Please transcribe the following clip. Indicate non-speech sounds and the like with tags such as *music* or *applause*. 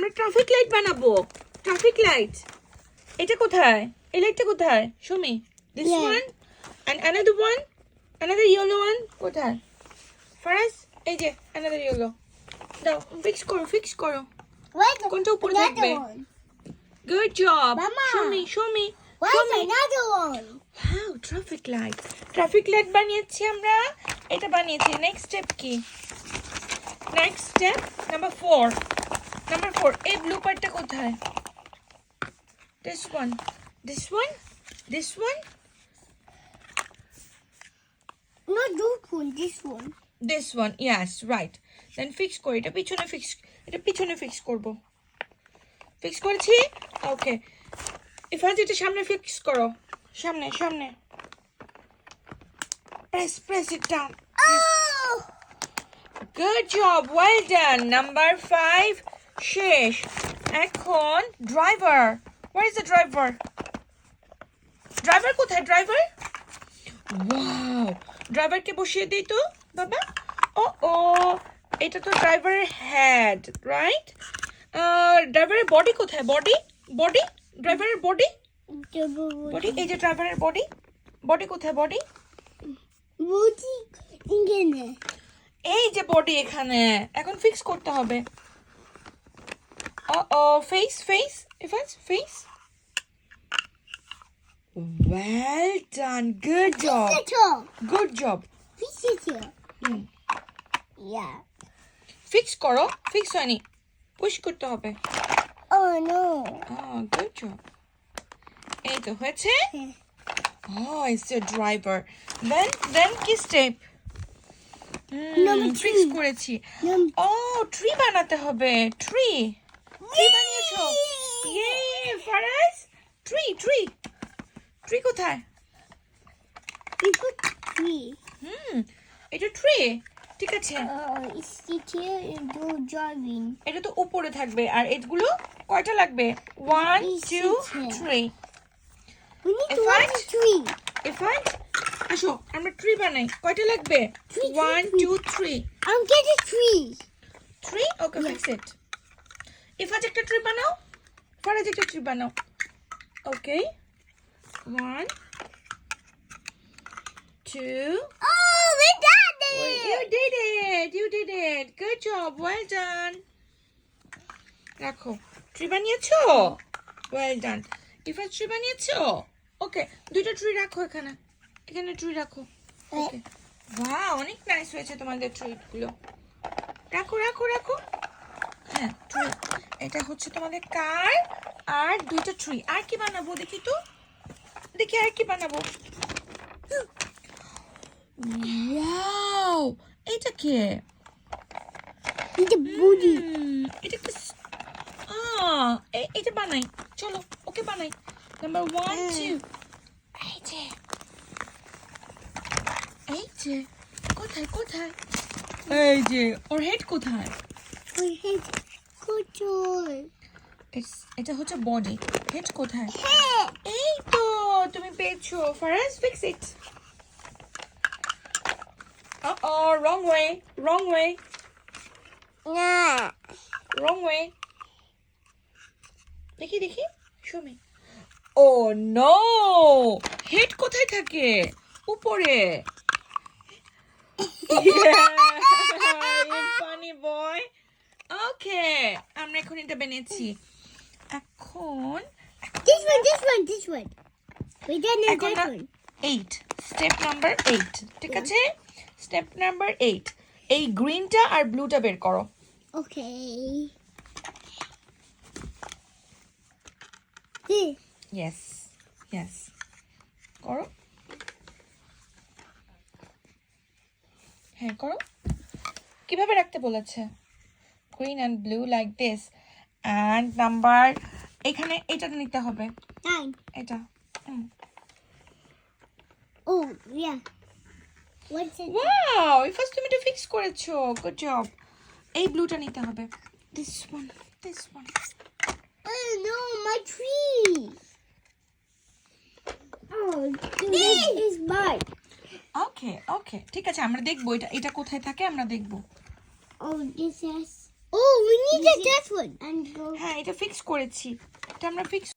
আমরা traffic light বানাবো। Traffic light এটা কোথায়? এই লাইটটা কোথায়? Sumi this one and another one another yellow one কোথায়? ফার্স্ট এই যে অ্যানাদার ইয়েলো দাও ফিক্স করো ফিক্স করো। কোনটা উপরে থাকবে? Good job. Sumi Sumi? Wow traffic light traffic light বানিয়েছি আমরা। এটা বানিয়েছি। নেক্সট স্টেপ কি? Next step number four পার্টটা কোথায় this one this one this one Not this one, this one. This one yes right then fix করি এটা পিছনে ফিক্স এটা পিছনে ফিক্স করব ফিক্স করেছি ওকে ইফাজ এটা সামনে ফিক্স করো সামনে সামনে press press it down Oh! Good job, well done. Number five, শেষ এখন driver Where is the driver driver কোথায়? ড্রাইভার ওয়াও ড্রাইভারকে বসিয়ে দিই তো বাবা? ও ও এটা তো ড্রাইভারের হেড রাইট ড্রাইভারের বডি কোথায়? বডি বডি ড্রাইভারের বডি বডি এই যে ড্রাইভারের বডি বডি কোথায়? বডি এই যে বডি এখানে। এখন ফিক্স করতে হবে। ও face face Ifaz face well done good job Visitor. Good job Visitor. Hmm. Yeah. Fix করো ফিক্স হয়নি পুশ করতে হবে Oh no. গুড জব এই তো হয়েছে Oh, it's a driver. Then, then কি স্টেপ Number ফিক্স করেছি ও ট্রি বানাতে হবে ট্রি ট্রি বানিয়েছো? ইয়ে ফারাজ? Tree tree. ট্রি কোথায়? three. হুম এটা ট্রি। ঠিক আছে. এটা তো উপরে থাকবে। আর এগুলো কয়টা লাগবে? One two three. ইফাজ আসো আমরা ট্রি বানাই। কয়টা লাগবে? Three, three, one three. Two three I'm getting three. Three okay fix it Ifaz একটা ট্রি বানাও ফারাজ একটা ট্রি বানাও okay one two Oh, we Well, it. you did it! You did it! Good job! Well done! রাখো tree বানিয়েছো well done Ifa tree বানিয়েছো okay দুইটা tree রাখো এখানে। এখানে ট্রি রাখো। ওকে বাহ অনেক নাইস হয়েছে তোমাদের ট্রিগুলো রাখো রাখো রাখো। হ্যাঁ ট্রি এটা হচ্ছে তোমাদের কার? আর দুইটা ট্রি আর কি বানাবো দেখি তো? দেখি আর কি বানাবো। ওয়াও এটা কে? The booty. এটা কি এটা বানাই। চলো ওকে বানাই। নাম্বার ওয়ান টু এই যে। এই যে। কোথায় কোথায়? এই যে। ওর হেড কোথায়? We hit It's- এটা হচ্ছে বডি হেড কোথায়? এই তো তুমি পেয়েছ। Faraz fix it Uh-oh, wrong way, wrong way, Nah. wrong way. দেখি দেখি শুমি ও নো হেড কোথায় থাকে? উপরে। বয় *laughs* ওকে আমরা এখন এটা বানিয়েছি। এখন This one, this one, this one. We done it এখন one. Eight step number eight ঠিক আছে? স্টেপ নাম্বার এইট এই গ্রিনটা আর ব্লুটা বের করো। Okay. This. ইয়েস ইয়েস করো হ্যাঁ করো কীভাবে রাখতে বলেছে? Green and blue like this and number এখানে এটা নিতে হবে Nine. এটা। Oh. What's it? Wow first তুমি এটা ফিক্স করেছ গুড জব এই ব্লুটা নিতে হবে this one this one Oh no, my tree. Oh, this is mine. Okay okay ঠিক আছে আমরা দেখব এটা এটা কোথায় থাকে আমরা দেখব Oh, this is Oh, we need a that one. And go. হ্যাঁ এটা ফিক্স করেছি এটা আমরা ফিক্স